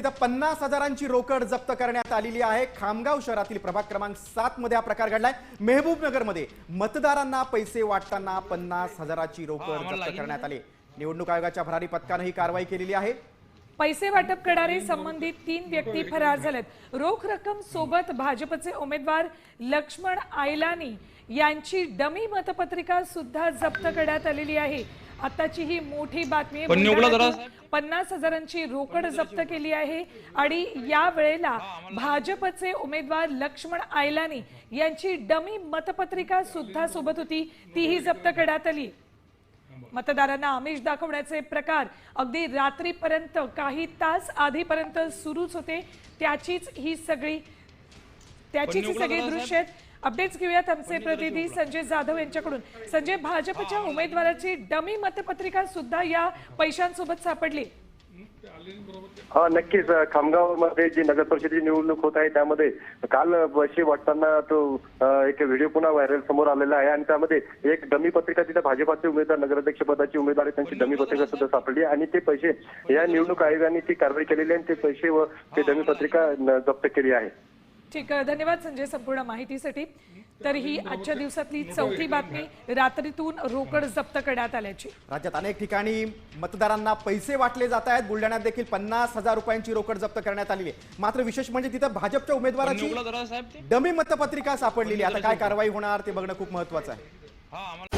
इथं पन्नास हजारांची रोकड जप्त करण्यात आलेली आहे. खामगाव शहरातील प्रभाग क्रमांक सात मध्ये हा प्रकार घडलाय. मेहबूबनगरमध्ये मतदारांना पैसे वाटताना पन्नास हजाराची रोकड जप्त करण्यात आली. निवडणूक आयोगाच्या भरारी पथकानं ही कारवाई केलेली आहे. पैसे वाटप करणारे संबंधित तीन व्यक्ती फरार झालेत. रोख रक्कम सोबत भाजपचे उमेदवार लक्ष्मण आयलानी यांची डमी मतपत्रिका सुद्धा जप्त करण्यात आलेली आहे. आताची ही मोठी बातमी पन्नास हजारांची रोकड जप्त केली आहे. आणि या वेळेला भाजपचे उमेदवार लक्ष्मण आयलानी यांची डमी मतपत्रिका सुद्धा सोबत होती. तीही जप्त करण्यात आली. मतदारांना आमिष दाखवण्याचे प्रकार अगदी रात्रीपर्यंत काही तास आधीपर्यंत सुरूच होते. त्याचीच ही सगळी त्याचीच ही सगळी दृश्य आहेत. अपडेट्स घेऊयात आमचे प्रतिनिधी संजय जाधव यांच्याकडून. संजय भाजपच्या उमेदवाराची डमी मतपत्रिका सुद्धा या पैशांसोबत सापडली. हा नक्कीच. खामगावमध्ये जी नगर परिषदेची निवडणूक होत आहे त्यामध्ये काल पैसे वाटताना तो एक व्हिडिओ पुन्हा व्हायरल समोर आलेला आहे आणि त्यामध्ये एक डमी पत्रिका तिथे भाजपाचे उमेदवार नगराध्यक्ष पदाचे उमेदवार त्यांची डमी पत्रिका सुद्धा सापडली आणि ते पैसे या निवडणूक आयोगाने ती कारवाई केलेली आणि ते पैसे व ते डमी पत्रिका जप्त केली आहे. ठीक आहे धन्यवाद संजय संपूर्ण माहितीसाठी. तर ही आजच्या दिवसातली चौथी बातमी रात्रीतून रोकड जप्त करण्यात आल्याची. राज्यात अनेक ठिकाणी मतदारांना पैसे वाटले जात आहेत. बुलढाण्यात देखील पन्नास हजार रुपयांची रोकड जप्त करण्यात आलेली आहे. मात्र विशेष म्हणजे तिथं भाजपच्या उमेदवाराची डमी मतपत्रिका सापडलेली. आता काय कारवाई होणार ते बघणं खूप महत्वाचं आहे.